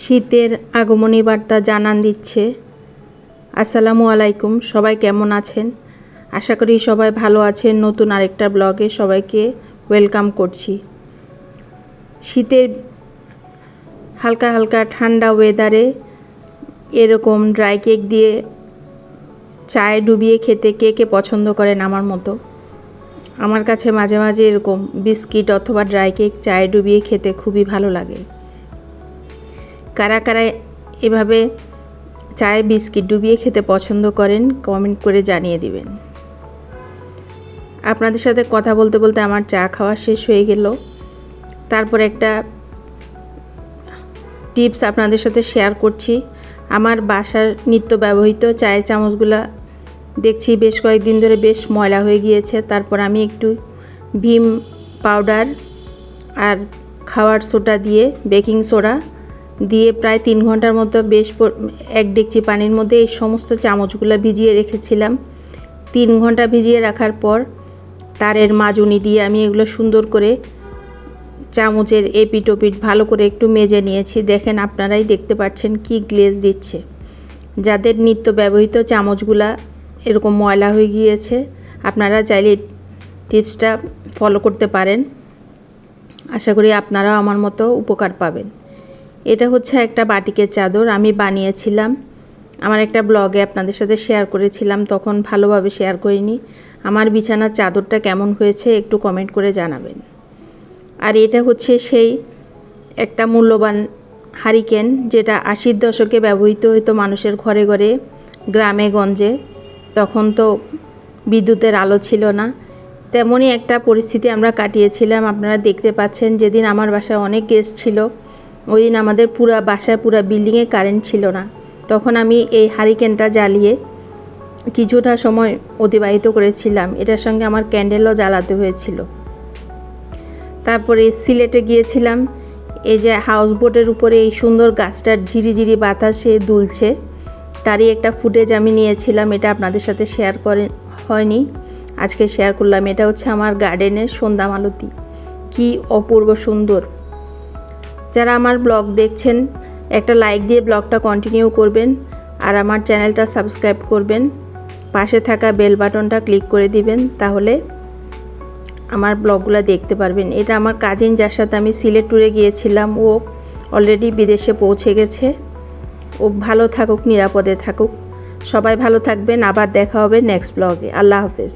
শীতের আগমনী বার্তা জানান দিচ্ছে। আসসালামু আলাইকুম, সবাই কেমন আছেন? আশা করি সবাই ভালো আছেন। নতুন আরেকটা ব্লগে সবাইকে ওয়েলকাম করছি। শীতের হালকা হালকা ঠান্ডা ওয়েদারে এরকম ড্রাই কেক দিয়ে চায়ে ডুবিয়ে খেতে কে কে পছন্দ করেন আমার মতো? আমার কাছে মাঝে মাঝে এরকম বিস্কিট অথবা ড্রাই কেক চায়ে ডুবিয়ে খেতে খুবই ভালো লাগে। কারা কারা এভাবে চায়ে বিস্কিট ডুবিয়ে খেতে পছন্দ করেন কমেন্ট করে জানিয়ে দিবেন। আপনাদের সাথে কথা বলতে বলতে আমার চা খাওয়া শেষ হয়ে গেল। তারপর একটা টিপস আপনাদের সাথে শেয়ার করছি। আমার বাসার নিত্য ব্যবহৃত চায়ের চামচগুলা দেখছি বেশ কয়েকদিন ধরে বেশ ময়লা হয়ে গিয়েছে। তারপর আমি একটু ভীম পাউডার আর খাওয়ার সোডা দিয়ে বেকিং সোডা দিয়ে প্রায় তিন ঘণ্টার মতো বেশ এক ডেকচি পানির মধ্যে এই সমস্ত চামচগুলো ভিজিয়ে রেখেছিলাম। তিন ঘণ্টা ভিজিয়ে রাখার পর তারের মাজুনি দিয়ে আমি এগুলো সুন্দর করে চামচের এপিট ওপিট ভালো করে একটু মেজে নিয়েছি। দেখেন আপনারাই দেখতে পাচ্ছেন কি গ্লেজ দিচ্ছে। যাদের নিত্য ব্যবহৃত চামচগুলা এরকম ময়লা হয়ে গিয়েছে, আপনারা চাইলে টিপসটা ফলো করতে পারেন। আশা করি আপনারাও আমার মতো উপকার পাবেন। এটা হচ্ছে একটা বাটিকের চাদর, আমি বানিয়েছিলাম। আমার একটা ব্লগে আপনাদের সাথে শেয়ার করেছিলাম, তখন ভালোভাবে শেয়ার করিনি। আমার বিছানার চাদরটা কেমন হয়েছে একটু কমেন্ট করে জানাবেন। আর এটা হচ্ছে সেই একটা মূল্যবান হারিকেন, যেটা আশির দশকে ব্যবহৃত হতো মানুষের ঘরে ঘরে, গ্রামে, গঞ্জে। তখন তো বিদ্যুতের আলো ছিল না। তেমনই একটা পরিস্থিতি আমরা কাটিয়েছিলাম। আপনারা দেখতে পাচ্ছেন, যেদিন আমার বাসায় অনেক গেস্ট ছিল ওই দিন আমাদের পুরা বাসায় পুরা বিল্ডিংয়ে কারেন্ট ছিল না। তখন আমি এই হারিকেনটা জ্বালিয়ে কিছুটা সময় অতিবাহিত করেছিলাম। এটার সঙ্গে আমার ক্যান্ডেলও জ্বালাতে হয়েছিল। তারপরে সিলেটে গিয়েছিলাম। এই যে হাউস বোটের উপরে এই সুন্দর গাছটার ঝিরিঝিরি বাতাসে দুলছে, তারই একটা ফুটেজ আমি নিয়েছিলাম। এটা আপনাদের সাথে শেয়ার করে, হয়নি। আজকে শেয়ার করলাম। এটা হচ্ছে আমার গার্ডেনের সন্ধ্যা মালতী কি অপূর্ব সুন্দর। যারা আমার ব্লগ দেখছেন, একটা লাইক দিয়ে ব্লগটা কন্টিনিউ করবেন আর আমার চ্যানেলটা সাবস্ক্রাইব করবেন। পাশে থাকা বেল বাটনটা ক্লিক করে দিবেন তাহলে আমার ব্লগগুলো দেখতে পারবেন। এটা আমার কাজিন যার সাথে আমি সিলেট ট্যুরে গিয়েছিলাম, ও অলরেডি বিদেশে পৌঁছে গেছে। ও ভালো থাকুক, নিরাপদে থাকুক। সবাই ভালো থাকবেন, আবার দেখা হবে নেক্সট ব্লগে আল্লাহ হাফেজ।